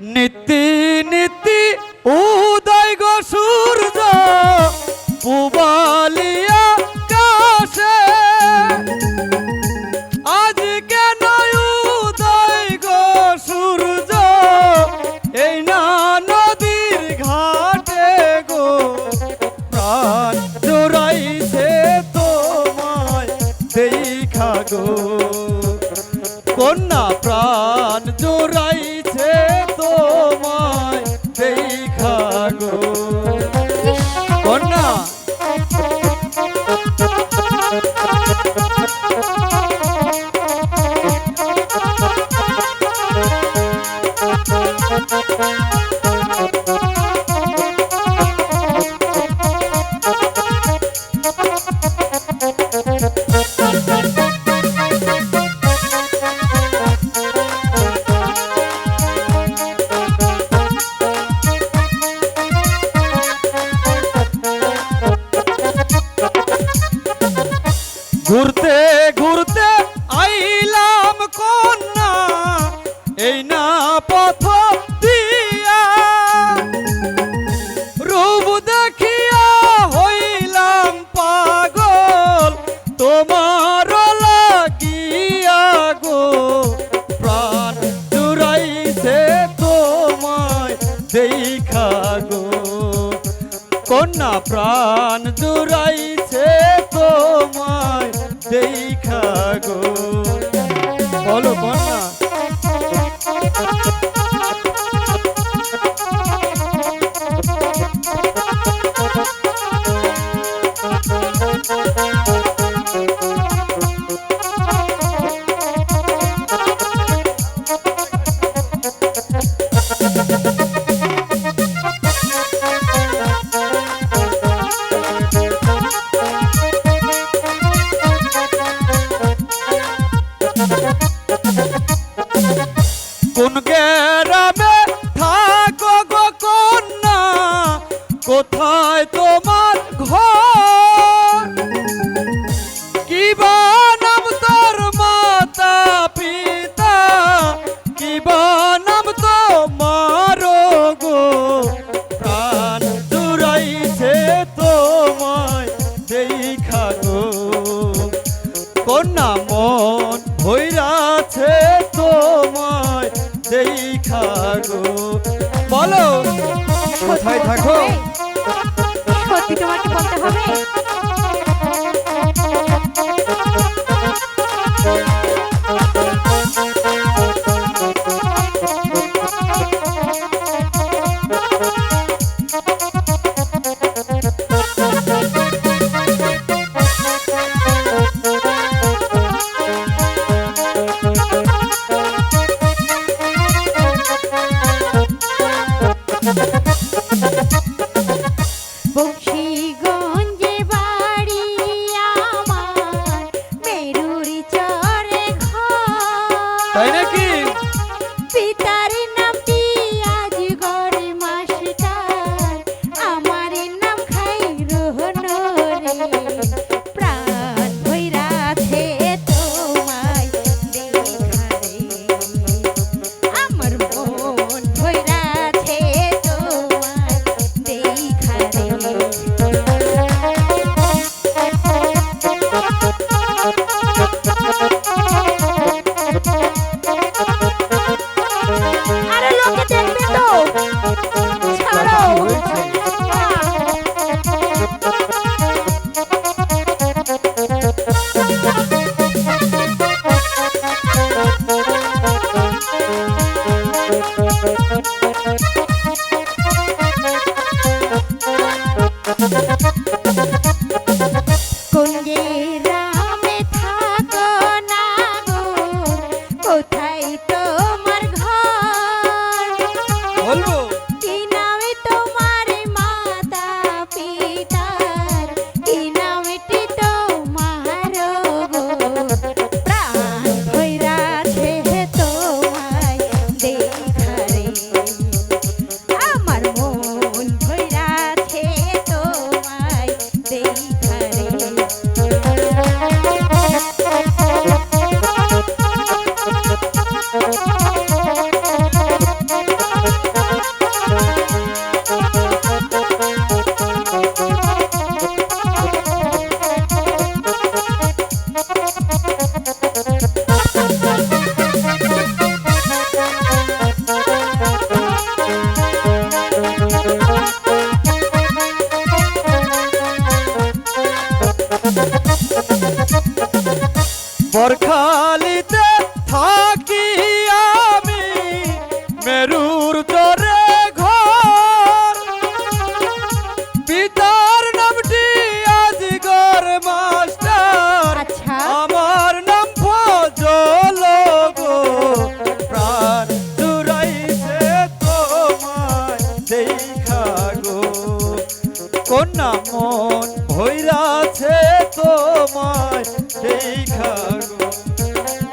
நித்தி நித்தி ஓ কন্যা প্রাণ জোড়াইছে তোমায় দেখা গো। কন্যা। ঘুরতে ঘুরতে আইলাম কন্যা। এই না পথ হইলাম পাগল, তোমার গো। প্রাণ জুড়াইছে তোমায় কন্যা, প্রাণ জুড়াইছে তোমায় দেখা গো। বলো কন্যা কোথায় তোমার ঘর? কি নাম তোর মাতা পিতা? কি নাম তোমার গো? প্রাণ জুড়াইছে তোমায় দেখা গো। কন্যা মন ভৈরাছে তোমায় দেখা গো। বলো, কোথায় থাকো? সত্যি তোমাকে বলতে হবে? তাই নাকি?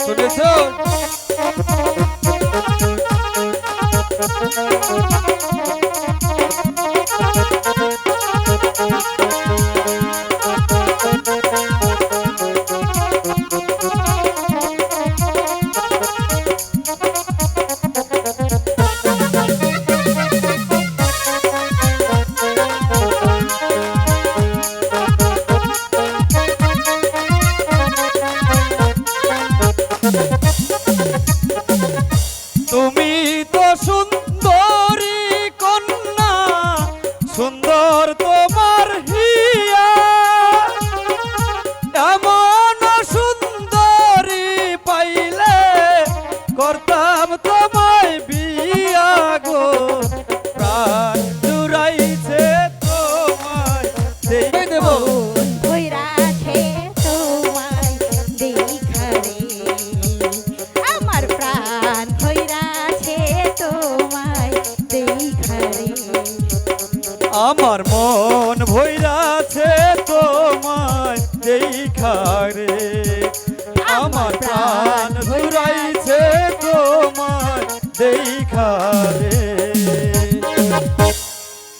শুনেছ? তুমি তো সুন্দরী কন্যা, সুন্দর তোমার হিয়া এমন সুন্দরী পাইলে করতাম তোমায় বিয়া গো। প্রাণ জুড়াইছে তোমায় দেব। মন ভৈরাছে তোমায় দেখারে আমার প্রাণ ধরাইছে তোমায় দেখারে